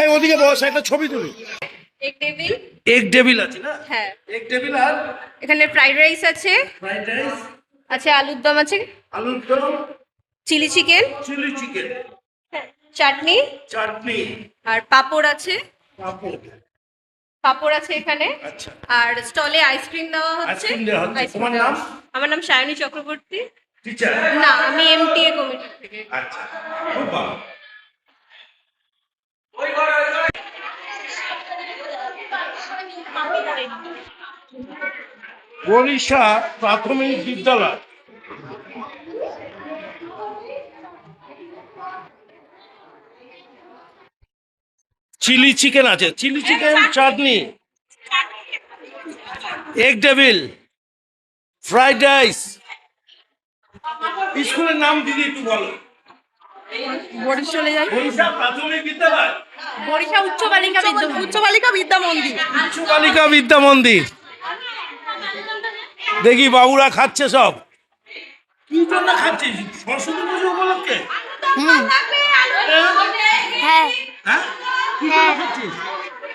এই ওদিকে বস একটা ছবি তুলি। এক টেবিল এক ডেবিল আছে না? হ্যাঁ। এক ডেবিল আর? এখানে ফ্রাইড রাইস আছে। ফ্রাইড রাইস আছে আলুর দম আছে। আলুর দম। চিলি চিকেন চিলি চিকেন চাটনি? চাটনি। আর পাপড় আছে? পাপড়। আছে এখানে? আচ্ছা। আর স্টলে আইসক্রিম দেওয়া হচ্ছে? আমার নাম সায়নী চক্রবর্তী। টিচার? না আমি এমটিএ কমিটি থেকে। আচ্ছা। খুব ভালো। বরিশা প্রাথমিক বিদ্যালয়। চিলি চিকেন আছে। চিলি চিকেন চাটনি। এগ টেবিল ফ্রাইড রাইস স্কুলের নাম দিদি একটু বলো। বরিশ চলে যাই। বরিশা প্রাথমিক বিদ্যালয়? বরিশা উচ্চ বালিকা বিদ্যা উচ্চ বালিকা বিদ্যা মন্দির। উচ্চ বালিকা বিদ্যা মন্দির। দেখি বাবুরা খাচ্ছে সব। কি জন্য খাচ্ছিস? সরস্বতী পুজো উপলক্ষে? হ্যাঁ। হ্যাঁ? কি খাচ্ছিস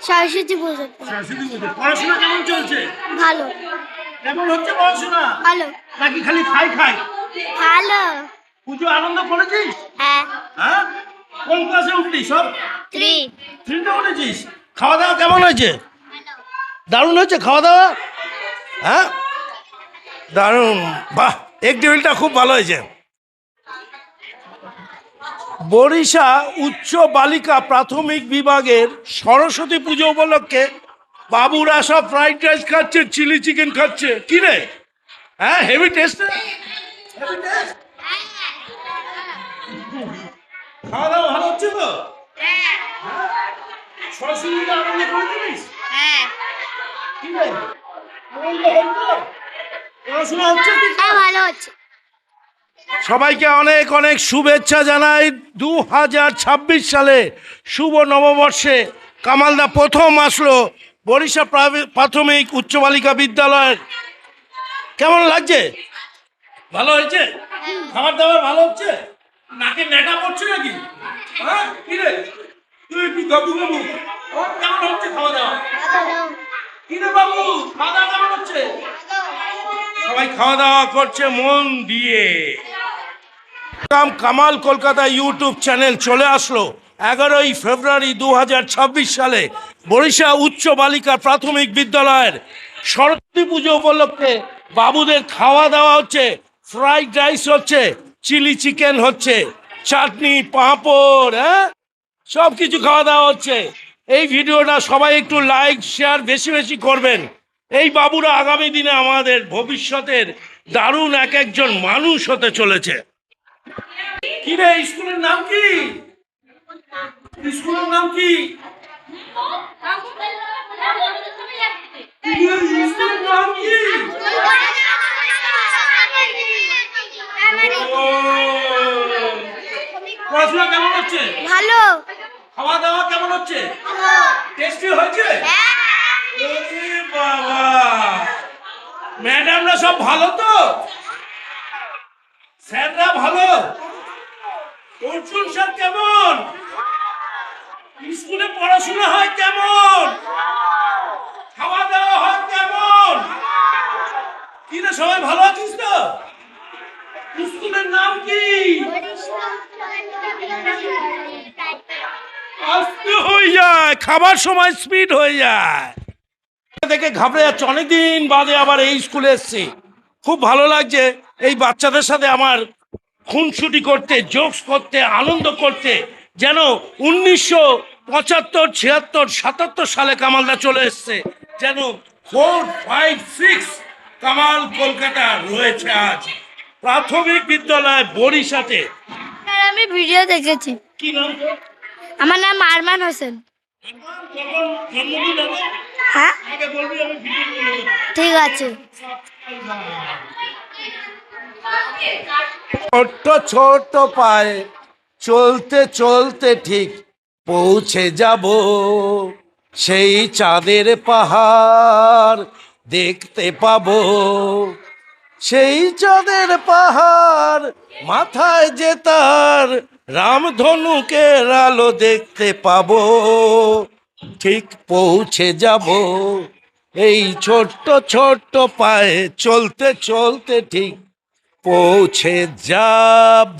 সরস্বতী পুজো। সরস্বতী পুজো। পড়াশোনা কেমন চলছে? ভালো। কেমন হচ্ছে পড়াশোনা? ভালো। নাকি খালি খাই খাই? ভালো। পুজো আনন্দ করেছিস? হ্যাঁ। হ্যাঁ? কোন ক্লাসে উঠলি সব? থ্রি। থ্রিতে উঠেছিস? খাওয়া দাওয়া কেমন হয়েছে? দারুণ হয়েছে খাওয়া দাওয়া? হ্যাঁ? দারুণ। বাহ এক টেবিলটা খুব ভালো হয়েছে। বরিশা উচ্চ বালিকা প্রাথমিক বিভাগের সরস্বতী পুজো উপলক্ষে বাবুরা সব ফ্রাইড রাইস খাচ্ছে চিলি চিকেন খাচ্ছে। কি রে? হ্যাঁ হেভি টেস্ট খাওয়া দাওয়া ভালো হচ্ছে তো? সরস্বতী পুজো আনন্দ করেছিস হ্যাঁ। কি রে? আনন্দ হচ্ছে? পড়াশোনা হচ্ছে হ্যাঁ ভালো হচ্ছে। সবাইকে অনেক অনেক শুভেচ্ছা জানাই। দু হাজার ছাব্বিশ সালে শুভ নববর্ষে কামালদা প্রথম আসলো বরিশা প্রাথমিক উচ্চ বালিকা বিদ্যালয়ের কেমন লাগছে? ভালো হয়েছে? খাবার দাবার ভালো হচ্ছে? নাকে নেটা পড়ছে নাকি? হ্যাঁ? হচ্ছে খাওয়া সবাই খাওয়া দাওয়া করছে, মন দিয়ে। কাম কামাল কলকাতা ইউটিউব চ্যানেল চলে আসলো এগারোই ফেব্রুয়ারি দু হাজার ছাব্বিশ সালে বরিশা উচ্চ বালিকা প্রাথমিক বিদ্যালয়ের সরস্বতী পুজো উপলক্ষে বাবুদের খাওয়া দাওয়া হচ্ছে, ফ্রাইড রাইস হচ্ছে, চিলি চিকেন হচ্ছে, চাটনি, পাঁপড় হ্যাঁ? সব কিছু খাওয়া দাওয়া হচ্ছে। এই ভিডিওটা সবাই একটু লাইক, শেয়ার বেশি বেশি করবেন। এই বাবুরা আগামী দিনে আমাদের ভবিষ্যতের দারুণ এক একজন মানুষ হতে চলেছে। কি রে স্কুলের নাম কি? স্কুলের নাম কি? কি স্কুলের নাম কি? পড়াশোনা কেমন হচ্ছে? ভালো। খাওয়া দাওয়া কেমন হচ্ছে? টেস্টি হয়েছে? বাবা। ম্যাডামরা সব ভালো তো? স্যাররা ভালো? অর্জুন স্যার কেমন? স্কুলে পড়াশোনা হয় কেমন? খাওয়া দাওয়া হয় কেমন? কি রে, সবাই ভালো আছিস তো? স্কুলের নাম কি? আস্তে হয়ে যায়, খাবার সময় স্পিড হয়ে যায়। দেখে ঘাবড়ে যাচ্ছে, অনেকদিন বাদে আবার এই স্কুলে এসছি। খুব ভালো লাগছে, এই বাচ্চাদের সাথে আমার খুনসুটি করতে জোকস করতে আনন্দ করতে যেন উনিশশো পঁচাত্তর ছিয়াত্তর সাতাত্তর সালে কামালদা চলে এসছে যেন four five six Kamal Kolkata রয়েছে আজ। প্রাথমিক বিদ্যালয় বরিশাতে। আমি ভিডিও দেখেছি। কি নাম? আমার নাম আরমান হোসেন? হ্যাঁ। ঠিক আছে। ছোট্ট ছোট্ট পায়ে চলতে চলতে ঠিক পৌঁছে যাব। সেই চাঁদের পাহাড় দেখতে পাবো। সেই চাঁদের পাহাড় মাথায় যে তার রামধনুকের আলো দেখতে পাবো। ঠিক পৌঁছে যাব। এই ছোট্ট ছোট্ট পায়ে চলতে চলতে ঠিক পৌঁছে যাব।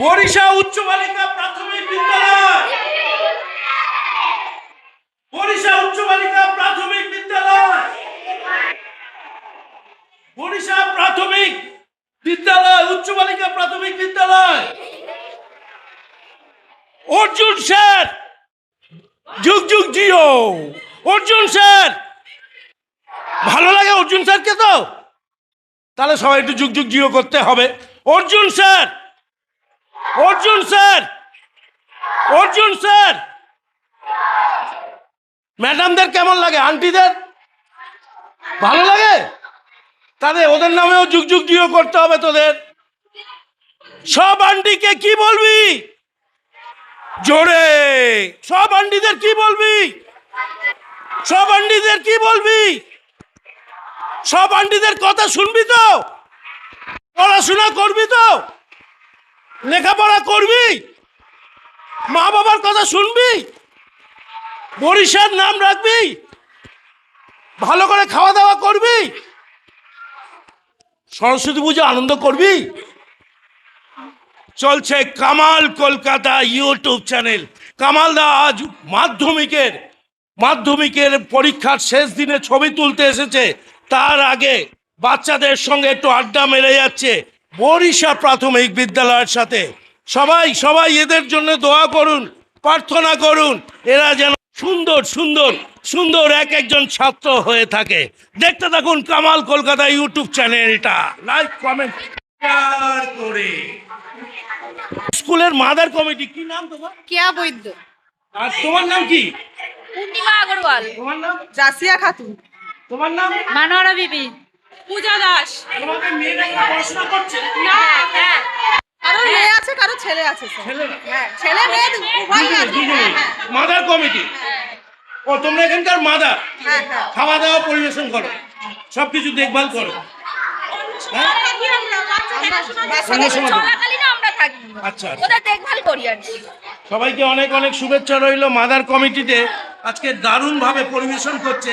বরিশা উচ্চ বালিকা প্রাথমিক বিদ্যালয়। বরিশা উচ্চ বালিকা প্রাথমিক বিদ্যালয়। বরিশা প্রাথমিক বিদ্যালয়, উচ্চ বালিকা প্রাথমিক বিদ্যালয়। অর্জুন স্যার, যুগ যুগ, জিও। অর্জুন স্যার ভালো লাগে অর্জুন স্যারকে তো? তাহলে সবাই একটু যুগ যুগ জিও করতে হবে। Arjun sir! Arjun sir! Arjun sir! ম্যাডামদের কেমন লাগে? আন্টিদের? ভালো লাগে? তাদের, ওদের নামেও যুগ যুগ জিও করতে হবে তোদের। সব আন্টিকে কি বলবি? জোরে! সব আন্টিদের কি বলবি? সব আন্টিদের কি বলবি? সব আন্টিদের কথা শুনবি তো? পড়াশোনা করবি তো? লেখাপড়া করবি? মা বাবার কথা শুনবি? বরিশার নাম রাখবি? ভালো করে খাওয়া দাওয়া করবি? সরস্বতী পুজো আনন্দ করবি? চলছে কামাল কলকাতা ইউটিউব চ্যানেল। কামাল দা আজ মাধ্যমিকের মাধ্যমিকের পরীক্ষার শেষ দিনে ছবি তুলতে এসেছে। তার আগে বাচ্চাদের সঙ্গে একটু আড্ডা মেরে যাচ্ছে বরিশা প্রাথমিক বিদ্যালয়ের সাথে। সবাই সবাই এদের জন্য দোয়া করুন প্রার্থনা করুন। এরা যেন সুন্দর সুন্দর সুন্দর এক একজন ছাত্র হয়ে থাকে। দেখতে থাকুন কামাল কলকাতা ইউটিউব চ্যানেলটা। লাইক কমেন্ট শেয়ার করে। স্কুলের মাদার কমিটি কি নাম তোমার? কেয়া বৈদ্য। আর তোমার নাম কি? পূর্ণিমা আগরওয়াল। তোমার নাম? জাসিয়া খাতুন। তোমার নাম? মানোয়ারা বিবি। পূজা দাস। তোমাদের মেয়েরা কি পড়াশোনা করছে? না হ্যাঁ কারও মেয়ে আছে কারও ছেলে আছে স্যার। ছেলেরা হ্যাঁ ছেলে মেয়ে দুজনে, আছে। দুজনে। হ্যাঁ, হ্যাঁ, মাদার কমিটি ও তোমরা এখানকার মাদার হ্যাঁ হ্যাঁ। খাওয়া দাওয়া পরিবেশন করো। সব কিছু দেখভাল করো। আচ্ছা আচ্ছা। সবাইকে অনেক অনেক শুভেচ্ছা রইল। মাদার কমিটিতে আজকে দারুণভাবে পরিবেশন করছে।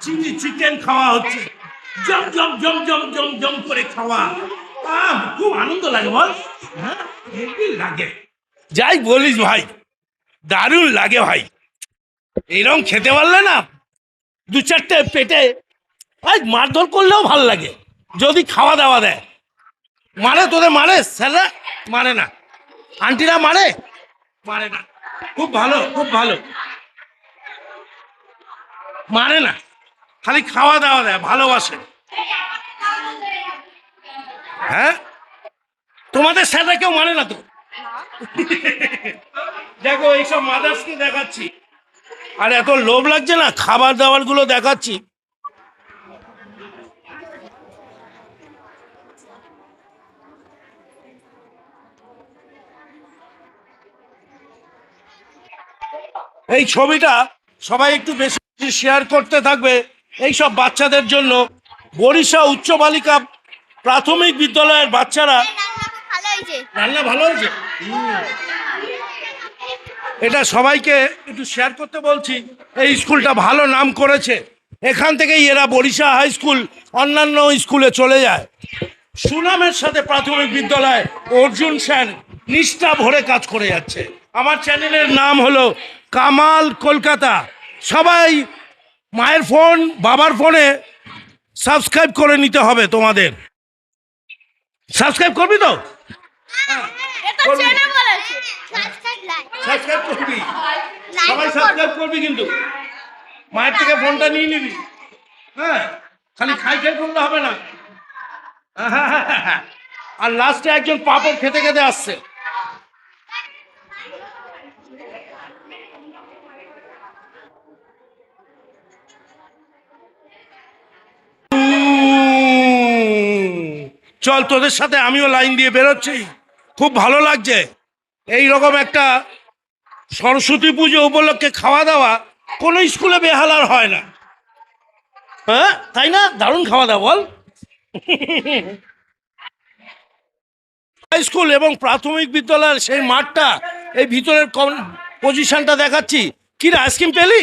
চিলি চিকেন খাওয়া হচ্ছে। জম জম জম জম জম জম করে খাওয়া। খুব আনন্দ লাগে বল। হ্যাঁ লাগে। যাই বলিস ভাই, দারুণ লাগে ভাই। এরকম খেতে পারলে না দু চারটে পেটে ভাই মারধর করলেও ভালো লাগে। যদি খাওয়া দাওয়া দেয়। মারে তোদের মারে, স্যাররা মারে না। আন্টিরা মারে মারে না। খুব ভালো খুব ভালো। মারে না। খালি খাওয়া দাওয়া দেয়, ভালোবাসে। হ্যাঁ? তোমাদের স্যাররা কেউ মানে না তো? দেখো, এইসব মাদার্সকে দেখাচ্ছি। আর এত লোভ লাগছে না? খাবার দাবারগুলো দেখাচ্ছি। এই ছবিটা সবাই একটু বেশি শেয়ার করতে থাকবে। এই সব বাচ্চাদের জন্য বরিশা উচ্চ বালিকা প্রাথমিক বিদ্যালয়ের বাচ্চারা রান্না ভালো হয়েছে? এটা সবাইকে একটু শেয়ার করতে বলছি, এই স্কুলটা ভালো নাম করেছে। এখান থেকেই এরা বরিশা হাই স্কুল অন্যান্য স্কুলে চলে যায়। সুনামের সাথে প্রাথমিক বিদ্যালয়, অর্জুন সেন নিষ্ঠা ভরে কাজ করে যাচ্ছে। আমার চ্যানেলের নাম হলো কামাল কলকাতা। সবাই মায়ের ফোন বাবার ফোনে সাবস্ক্রাইব করে নিতে হবে তোমাদের। সাবস্ক্রাইব করবি তো? সাবস্ক্রাইব করবি? সবাই সাবস্ক্রাইব করবি কিন্তু। মায়ের থেকে ফোনটা নিয়ে নিবি। হ্যাঁ? খালি খাই খাই করলে হবে না। আর লাস্টে একজন পাপড় খেতে খেতে আসছে। চল তোদের সাথে আমিও লাইন দিয়ে বেরোচ্ছি। খুব ভালো লাগছে। এই রকম একটা সরস্বতী পুজো উপলক্ষে খাওয়া দাওয়া কোনো স্কুলে বেহালার হয় না। হ্যাঁ? তাই না? দারুণ খাওয়া দাওয়া, বল। হাই স্কুল এবং প্রাথমিক বিদ্যালয়ের সেই মাঠটা, এই ভিতরের পজিশনটা দেখাচ্ছি। কি রে আইসক্রিম পেলি?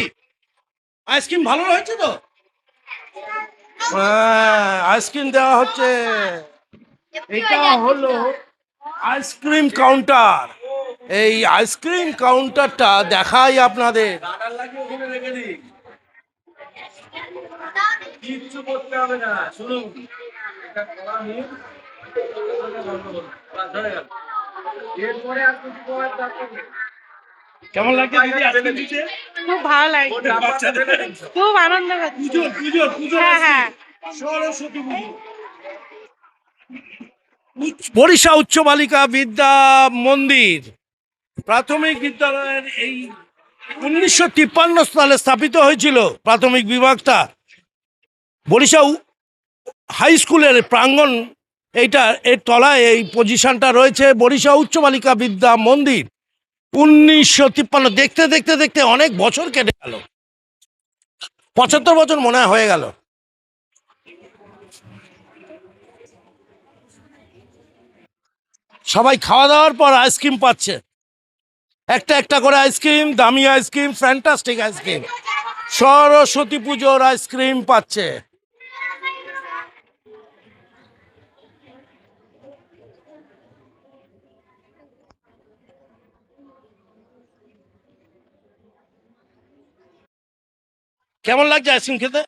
আইসক্রিম ভালো হয়েছে তো? হ্যাঁ আইসক্রিম দেওয়া হচ্ছে। এটা হলো আইসক্রিম কাউন্টার এই আইসক্রিম কাউন্টারটা দেখাই আপনাদের। কেমন লাগছে দিদি আজকে দিতে? খুব ভালো লাগছে। খুব আনন্দ হচ্ছে। পুজো পুজো পুজো হ্যাঁ, হ্যাঁ। সরস্বতী পুজো। বরিশা উচ্চ বালিকা বিদ্যা মন্দির প্রাথমিক বিদ্যালয়ের এই উনিশশো তিপ্পান্ন সালে স্থাপিত হয়েছিল প্রাথমিক বিভাগটা। বরিশা হাই স্কুলের প্রাঙ্গণ এইটা, এর তলায় এই পজিশনটা রয়েছে বরিশা উচ্চ বালিকা বিদ্যা মন্দির। উনিশশো তিপ্পান্ন, দেখতে দেখতে দেখতে অনেক বছর কেটে গেল। পঁচাত্তর বছর মনে হয় হয়ে গেল। সবাই খাওয়া দাওয়ার পর আইসক্রিম পাচ্ছে। একটা একটা করে আইসক্রিম দামি আইসক্রিম ফ্যান্টাস্টিক আইসক্রিম। সরস্বতী পুজোর আইসক্রিম পাচ্ছে। কেমন লাগছে আইসক্রিম খেতে?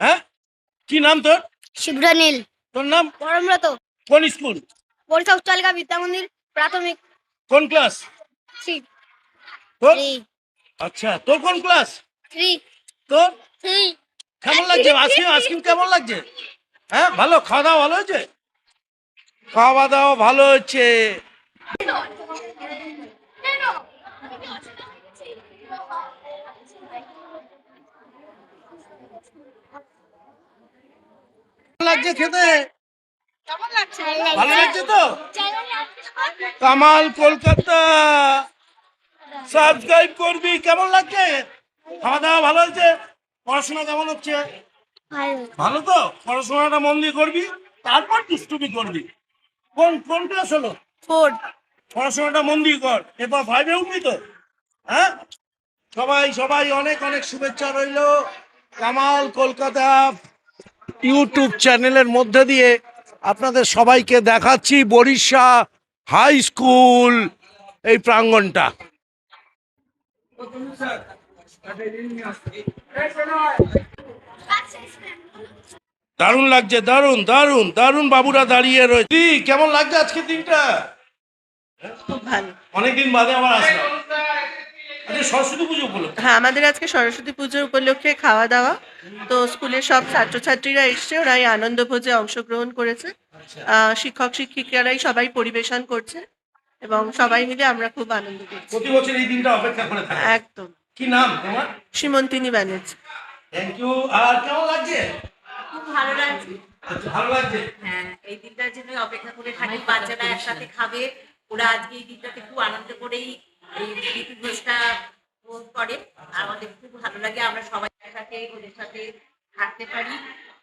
হ্যাঁ? কি নাম তোর? শুভ্রনীল। তোর নাম? পরমরত কোন স্কুল? বরিশা উচ্চালিকা বিদ্যা মন্দির প্রাথমিক। কোন ক্লাস? থ্রি। তোর? আচ্ছা তোর কোন ক্লাস? থ্রি। তোর? থ্রি। কেমন লাগছে? আইসক্রিম আইসক্রিম কেমন লাগছে? হ্যাঁ ভালো? খাওয়া দাওয়া ভালো হয়েছে? খাওয়া দাওয়া ভালো হচ্ছে লাগছে খেতে? ভালো লাগছে। তো? কামাল কলকাতা। সাবস্ক্রাইব করবি কেমন লাগছে? খাওয়া দাওয়া ভালো হচ্ছে পড়াশোনা কেমন হচ্ছে? ভালো। তো? পড়াশোনাটা মন দিয়ে করবি তারপর দুষ্টুমি করবি। কোন কোন ক্লাস হলো? ফোর পড়াশোনাটা মন দিয়ে কর এরপর ফাইভে উঠবি তো? হ্যাঁ? সবাই সবাই অনেক অনেক শুভেচ্ছা রইল। কামাল কলকাতা ইউটিউব চ্যানেলের মধ্যে দিয়ে আপনাদের সবাইকে দেখাচ্ছি বরিশা হাই স্কুল এই প্রাঙ্গনটা। দারুণ লাগছে দারুণ দারুণ দারুণ বাবুরা দাঁড়িয়ে রয়েছে। কেমন লাগছে আজকে দিনটা? অনেকদিন বাদে আবার আসলাম। সরস্বতী পুজো উপলক্ষে? হ্যাঁ আমাদের আজকে সরস্বতী পুজো উপলক্ষে খাওয়া দাওয়া। তো স্কুলের সব ছাত্রছাত্রীরা এসছে ওরা এই আনন্দ ভোজে অংশগ্রহণ করেছে। আহ, শিক্ষক শিক্ষিকারাই সবাই পরিবেশন করছে এবং সবাই মিলে আমরা খুব আনন্দ করছি। প্রতি বছর এই দিনটা অপেক্ষা করে থাকি। একদম। কি নাম তোমার? সীমন্তিনী ব্যানার্জি। থ্যাংক ইউ আর কেমন লাগছে? খুব ভালো লাগছে। আচ্ছা, ভালো লাগছে? হ্যাঁ এই দিনটার জন্য অপেক্ষা করে থাকি। বাচ্চারা একসাথে খাবে। ওরা আজকে এই দিনটাতে খুব আনন্দ করেই এই প্রীতি ভোজটা করে। আমাদের খুব ভালো লাগে আমরা সবাই একসাথে ওদের সাথে থাকতে পারি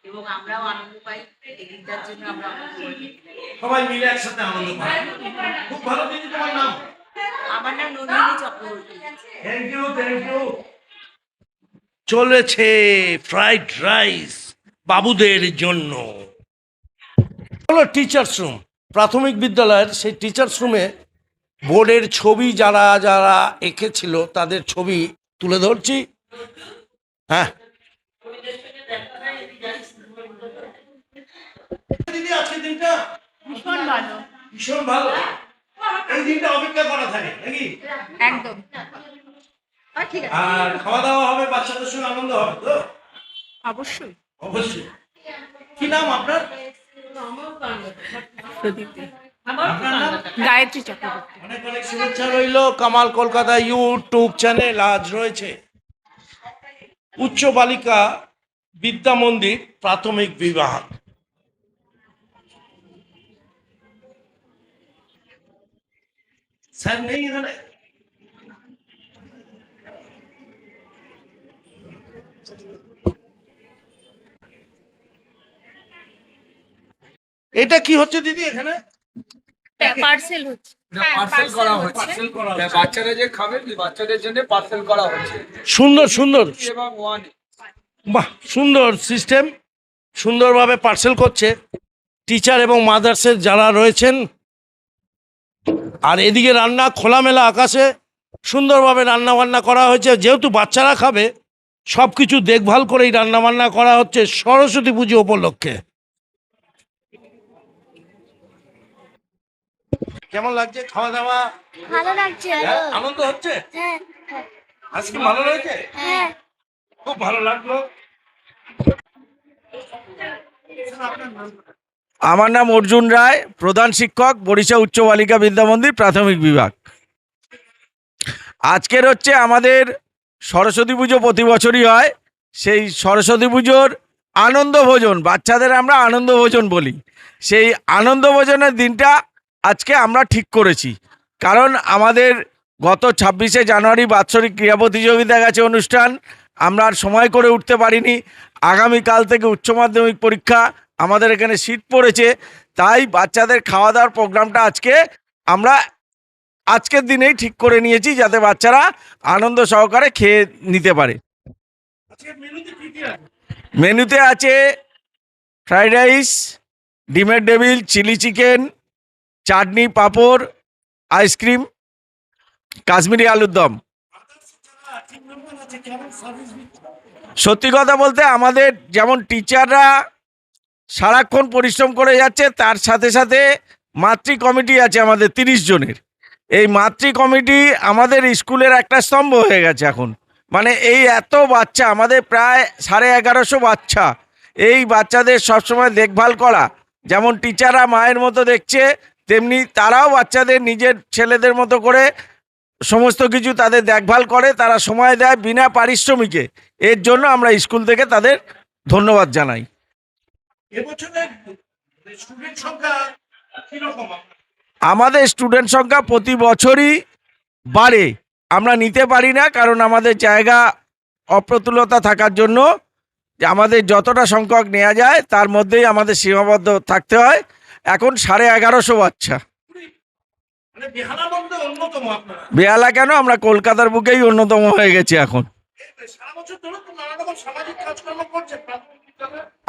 এবং আমরাও আনন্দ পাই। এই জন্য আমরা সবাই মিলে একসাথে আনন্দ পায় খুব ভালো দিদি তোমার নাম? আমার নাম Nandini Chakraborty. Thank you thank you চলেছে ফ্রাইড রাইস বাবুদের জন্য। হলো টিচার্স রুম প্রাথমিক বিদ্যালয়ের সেই টিচার্স রুমে বোর্ডের ছবি যারা যারা এঁকেছিল তাদের ছবি তুলে ধরছি। হ্যাঁ। দিদি আজকে দিনটা ভীষণ ভালো। ভীষণ ভালো। এই দিনটা অপেক্ষা করা থাকে নাকি? একদম। আর খাওয়া দাওয়া হবে বাচ্চাদের সঙ্গে আনন্দ হবে তো? অবশ্যই। অবশ্যই। কি নাম আপনার? নাম গায়ত্রী চক্রবর্তী। অনেক অনেক শুভেচ্ছা রইল। কামাল কলকাতা ইউটিউব চ্যানেল আজ রয়েছে। উচ্চ বালিকা বিদ্যা মন্দির প্রাথমিক বিভাগ। স্যার নেই এখানে? এটা কি হচ্ছে দিদি এখানে? পার্সেল হচ্ছে। হ্যাঁ, বাচ্চারা যে খাবে ওই বাচ্চাদের জন্য পার্সেল করা হচ্ছে। সুন্দর সুন্দর। এবং বাহ সুন্দর সিস্টেম সুন্দরভাবে পার্সেল করছে। টিচার এবং মাদার্সের যারা রয়েছেন আর এদিকে রান্না খোলামেলা আকাশে সুন্দরভাবে রান্না বান্না করা হয়েছে। যেহেতু বাচ্চারা খাবে সব কিছু দেখভাল করেই রান্না বান্না করা হচ্ছে। সরস্বতী পুজো উপলক্ষে। কেমন লাগছে? খাওয়া দাওয়া? ভালো লাগছে হ্যাঁ, আনন্দ হচ্ছে? হ্যাঁ। আজকে ভালো রয়েছে? হ্যাঁ। খুব ভালো লাগল। আমার নাম অর্জুন রায় প্রধান শিক্ষক বরিশা উচ্চ বালিকা বিদ্যা মন্দির প্রাথমিক বিভাগ। আজকের হচ্ছে আমাদের সরস্বতী পুজো প্রতি বছরই হয়। সেই সরস্বতী পুজোর আনন্দ ভোজন বাচ্চাদের আমরা আনন্দ ভোজন বলি। সেই আনন্দ ভোজনের দিনটা আজকে আমরা ঠিক করেছি। কারণ আমাদের গত ছাব্বিশে জানুয়ারি বাৎসরিক ক্রীড়া প্রতিযোগিতা গেছে অনুষ্ঠান, আমরা আর সময় করে উঠতে পারিনি। আগামীকাল থেকে উচ্চ মাধ্যমিক পরীক্ষা আমাদের এখানে শীত পড়েছে। তাই বাচ্চাদের খাওয়া দাওয়ার প্রোগ্রামটা আজকে আমরা আজকের দিনেই ঠিক করে নিয়েছি, যাতে বাচ্চারা আনন্দ সহকারে খেয়ে নিতে পারে। মেনুতে আছে ফ্রাইড রাইস ডিমের ডেভিল চিলি চিকেন চাটনি, পাঁপড়, আইসক্রিম, কাশ্মীরি আলুর দম। সত্যি কথা বলতে আমাদের যেমন টিচাররা সারাক্ষণ পরিশ্রম করে যাচ্ছে, তার সাথে সাথে মাতৃ কমিটি আছে আমাদের তিরিশ জনের। এই মাতৃ কমিটি আমাদের স্কুলের একটা স্তম্ভ হয়ে গেছে এখন। মানে এই এত বাচ্চা, আমাদের প্রায় সাড়ে এগারোশো বাচ্চা। এই বাচ্চাদের সবসময় দেখভাল করা। যেমন টিচাররা মায়ের মতো দেখছে তেমনি তারাও বাচ্চাদের নিজের ছেলেদের মতো করে সমস্ত কিছু তাদের দেখভাল করে তারা সময় দেয় বিনা পারিশ্রমিকে। এর জন্য আমরা স্কুল থেকে তাদের ধন্যবাদ জানাই। সংখ্যা আমাদের স্টুডেন্ট সংখ্যা প্রতি বছরই বাড়ে। আমরা নিতে পারি না কারণ আমাদের জায়গা অপ্রতুলতা থাকার জন্য আমাদের যতটা সংখ্যক নেওয়া যায় তার মধ্যেই আমাদের সীমাবদ্ধ থাকতে হয়। এখন সাড়ে এগারোশো বাচ্চা। মানে বেহালা কেন? আমরা কলকাতার বুকেই অন্যতম হয়ে গেছি এখন।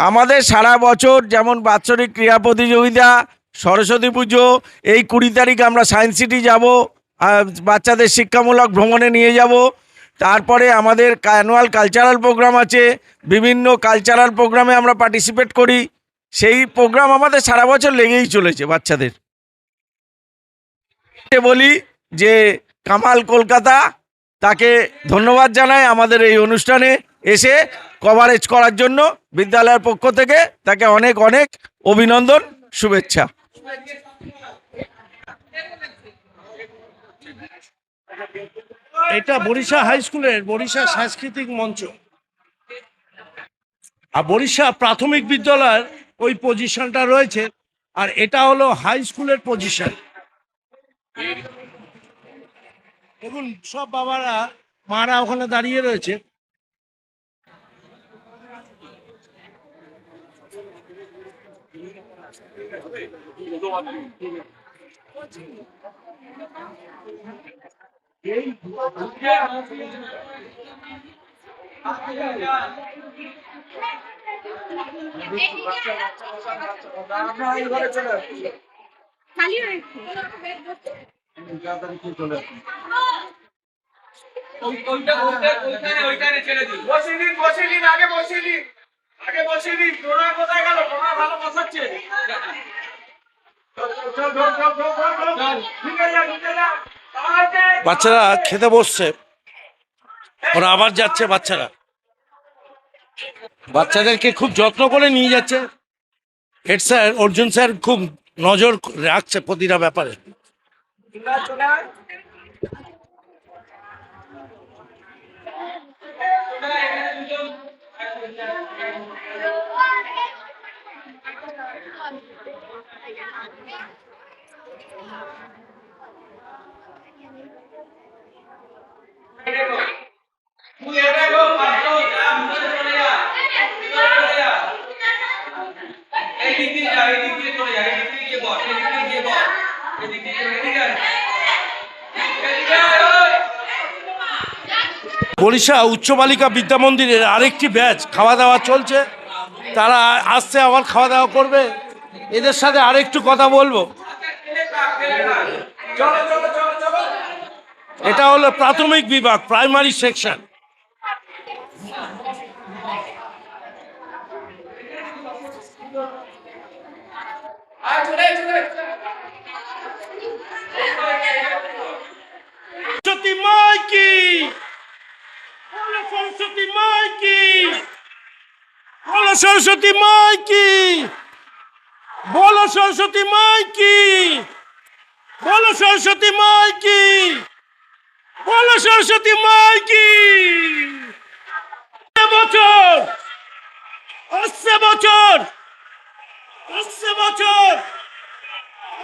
আমাদের সারা বছর যেমন বাৎসরিক ক্রীড়া প্রতিযোগিতা সরস্বতী পুজো এই কুড়ি তারিখ আমরা সায়েন্স সিটি যাব বাচ্চাদের শিক্ষামূলক ভ্রমণে নিয়ে যাব। তারপরে আমাদের অ্যানুয়াল কালচারাল প্রোগ্রাম আছে বিভিন্ন কালচারাল প্রোগ্রামে আমরা পার্টিসিপেট করি। সেই প্রোগ্রাম আমাদের সারা বছর লেগেই চলেছে বাচ্চাদের। বলি যে কামাল কলকাতা, তাকে ধন্যবাদ জানাই আমাদের এই অনুষ্ঠানে এসে কভারেজ করার জন্য বিদ্যালয়ের পক্ষ থেকে তাকে অনেক অনেক অভিনন্দন, শুভেচ্ছা। এটা বরিশা হাই স্কুলের বরিশা সাংস্কৃতিক মঞ্চ। আর বরিশা প্রাথমিক বিদ্যালয়ের ওই পজিশনটা রয়েছে, আর এটা হলো হাই স্কুলের পজিশন দেখুন, সব বাবারা, মারা ওখানে দাঁড়িয়ে রয়েছে। ওই- আগে আগে কোথায় গেল ভালো বসাচ্ছে বাচ্চারা খেতে বসছে। ওরা আবার যাচ্ছে বাচ্চারা। বাচ্চাদেরকে খুব যত্ন করে নিয়ে যাচ্ছে। হেড স্যার অর্জুন স্যার খুব নজর রাখছে প্রতিটা ব্যাপারে। চলে আয়, বরিশা উচ্চ বালিকা বিদ্যা মন্দিরের আরেকটি ব্যাচ খাওয়া দাওয়া চলছে। তারা আসছে, আবার খাওয়া দাওয়া করবে। এদের সাথে আরেকটু কথা বলব। এটা হলো প্রাথমিক বিভাগ প্রাইমারি সেকশন আয় চলে আয়, চলে আয়। সরস্বতী মাই কি বলো সরস্বতী মাই কি বলো সরস্বতী মাই কি বলো সরস্বতী মাই কি বলো সরস্বতী মাই কি বছর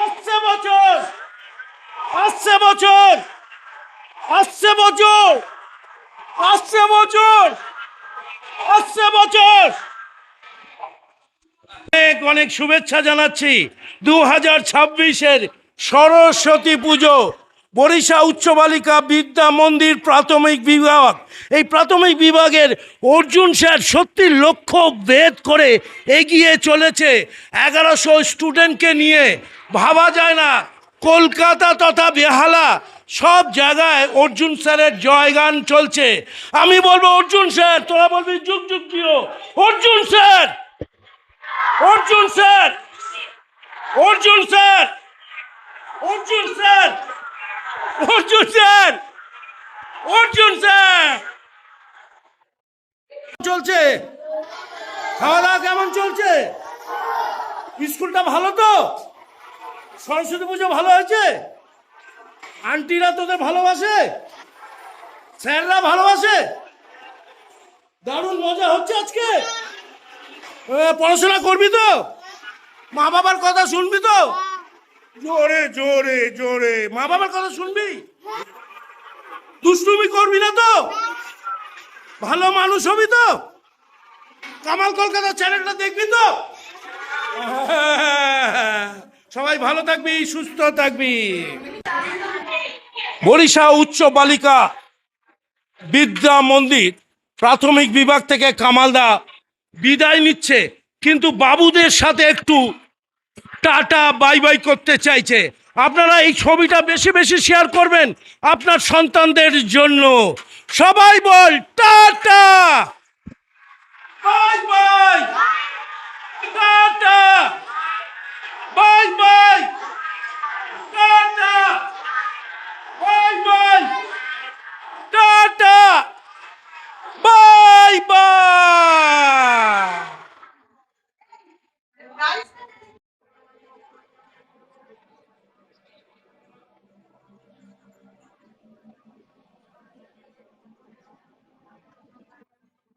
আসছে বছর আসছে বছর আসছে বছর বছর বছর। অনেক অনেক শুভেচ্ছা জানাচ্ছি। দু হাজার ছাব্বিশের সরস্বতী পুজো। বরিশা উচ্চ বালিকা বিদ্যা মন্দির প্রাথমিক বিভাগ। এই প্রাথমিক বিভাগের অর্জুন স্যার সত্যি লক্ষ্য ভেদ করে এগিয়ে চলেছে। এগারোশো স্টুডেন্টকে নিয়ে ভাবা যায় না। কলকাতা তথা বেহালা সব জায়গায় অর্জুন স্যারের জয়গান চলছে। আমি বলব, অর্জুন স্যার, তোরা বলবি, যুগ যুগ প্রিয় Arjun sir! Arjun sir! Arjun sir! Arjun sir! Arjun sir! Arjun sir! চলছে। খাওয়া দাওয়া কেমন চলছে? স্কুলটা ভালো তো? সরস্বতী পুজো ভালো হয়েছে? আন্টিরা তোদের ভালোবাসে? স্যাররা ভালোবাসে? দারুণ মজা হচ্ছে আজকে। পড়াশোনা করবি তো? মা বাবার কথা শুনবি তো? জোরে জোরে জোরে। মা বাবার কথা শুনবি? দুষ্টুমি করবি না তো? ভালো মানুষ হবি তো? কামাল কলকাতা চ্যানেলটা দেখবি তো? সবাই ভালো থাকবি, সুস্থ থাকবি। বরিশা উচ্চ বালিকা বিদ্যা মন্দির প্রাথমিক বিভাগ থেকে কামালদা বিদায় নিচ্ছে। কিন্তু বাবুদের সাথে একটু টাটা, বাই বাই করতে চাইছে। আপনারা এই ছবিটা বেশি বেশি শেয়ার করবেন আপনার সন্তানদের জন্য। সবাই বল, tata! Bye bye! Tata! Bye bye! Tata! Bye bye! Tata! Bye bye!